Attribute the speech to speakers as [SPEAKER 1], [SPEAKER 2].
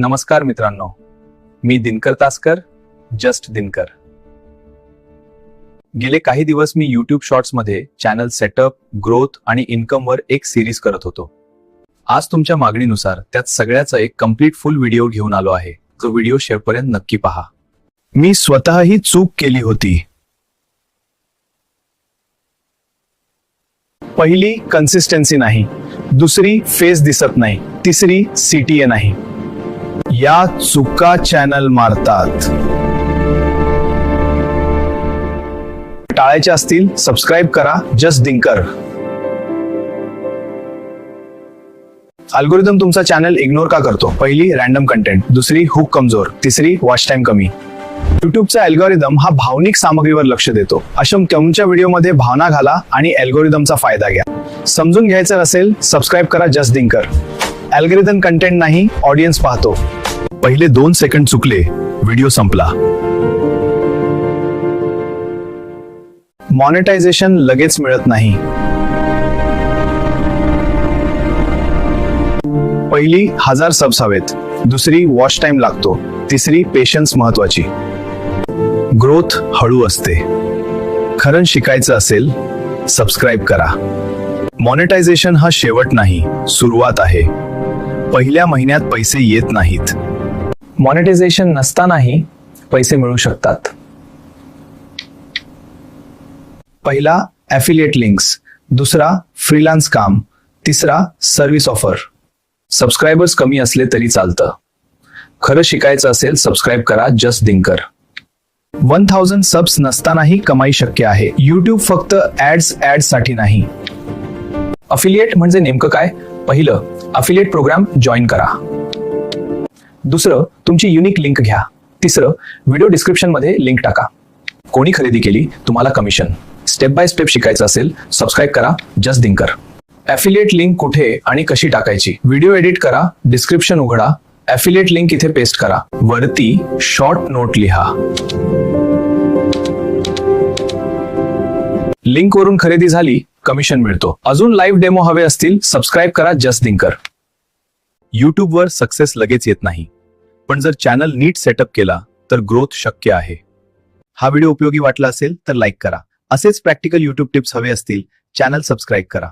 [SPEAKER 1] नमस्कार मित्रांनो मी दिनकर तासकर जस्ट दिनकर. गेले काही दिवस मी युट्यूब शॉर्ट्समध्ये चॅनल सेटअप ग्रोथ आणि इन्कमवर एक सिरीज करत होतो. आज तुमच्या मागणीनुसार त्यात सगळ्याचा एक कंप्लीट फुल व्हिडिओ घेऊन आलो आहे. जो व्हिडिओ शेवटपर्यंत नक्की पहा. मी स्वतःही चूक केली होती. पहिली कन्सिस्टन्सी नाही. दुसरी फेस दिसत नाही. तिसरी सीटीए नाही. या चुका चॅनल मारतात. टाळायच्या असतील सबस्क्राईब करा जस्ट दिंकर अल्गोरिदम तुमचा चॅनल इग्नोर का करतो? पहिली रॅन्डम कंटेंट दुसरी हुक कमजोर तिसरी वॉच टाइम कमी. युट्यूबचा अल्गोरिदम हा भावनिक सामग्रीवर लक्ष देतो. अशम तुमच्या व्हिडिओमध्ये भावना घाला आणि अल्गोरिदमचा फायदा घ्या. समजून घ्यायचं असेल सबस्क्राईब करा जस्ट दिंकर अल्गोरिदम कंटेंट नाही ऑडियन्स पाहतो. पहिले दोन सेकंड चुकले व्हिडिओ संपला. मॉनिटायझेशन लगेच मिळत नाही. पहिली हजार सब्स हवेत दुसरी वॉच टाइम लागतो तिसरी पेशन्स महत्वाची. ग्रोथ हळू असते. खरं शिकायचं असेल सबस्क्राईब करा. मॉनिटायझेशन हा शेवट नाही सुरुवात आहे. पहिल्या महिन्यात पैसे येत नाहीत. मॉनिटायझेशन नसतानाही पैसे मिळू शकतात. पहिला ॲफिलिएट लिंक्स दुसरा फ्रीलान्स काम तिसरा सर्व्हिस ऑफर सबस्क्रायबर्स कमी असले तरी चालतं. खरं शिकायचं असेल सबस्क्राईब करा just Dinkar one thousand subs नसतानाही कमाई शक्य आहे. युट्यूब फक्त ऍड्स ऍड्ससाठी नाही. अफिलिएट म्हणजे नेमकं काय? पहिलं अफिलिएट प्रोग्राम जॉईन करा. दुसरं तुमची युनिक लिंक घ्या. तिसरं व्हिडिओ डिस्क्रिप्शनमध्ये लिंक टाका. कोणी खरेदी केली तुम्हाला कमिशन स्टेप बाय स्टेप शिकायचं असेल सबस्क्राईब करा जस्ट दिंकर ॲफिलिएट लिंक कुठे आणि कशी टाकायची? व्हिडिओ एडिट करा डिस्क्रिप्शन उघडा. ॲफिलिएट लिंक इथे पेस्ट करा. वरती शॉर्ट नोट लिहा. लिंक वरून खरेदी झाली कमिशन मिळतो. अजून लाईव्ह डेमो हवे असतील सबस्क्राईब करा जस्ट दिंकर युट्यूबवर सक्सेस लगेच येत नाही. पण जर चॅनल नीट सेटअप केला तर ग्रोथ शक्य आहे. हा व्हिडिओ उपयोगी वाटला असेल तर लाईक करा. असेच प्रॅक्टिकल युट्यूब टिप्स हवे असतील चॅनल सबस्क्राईब करा.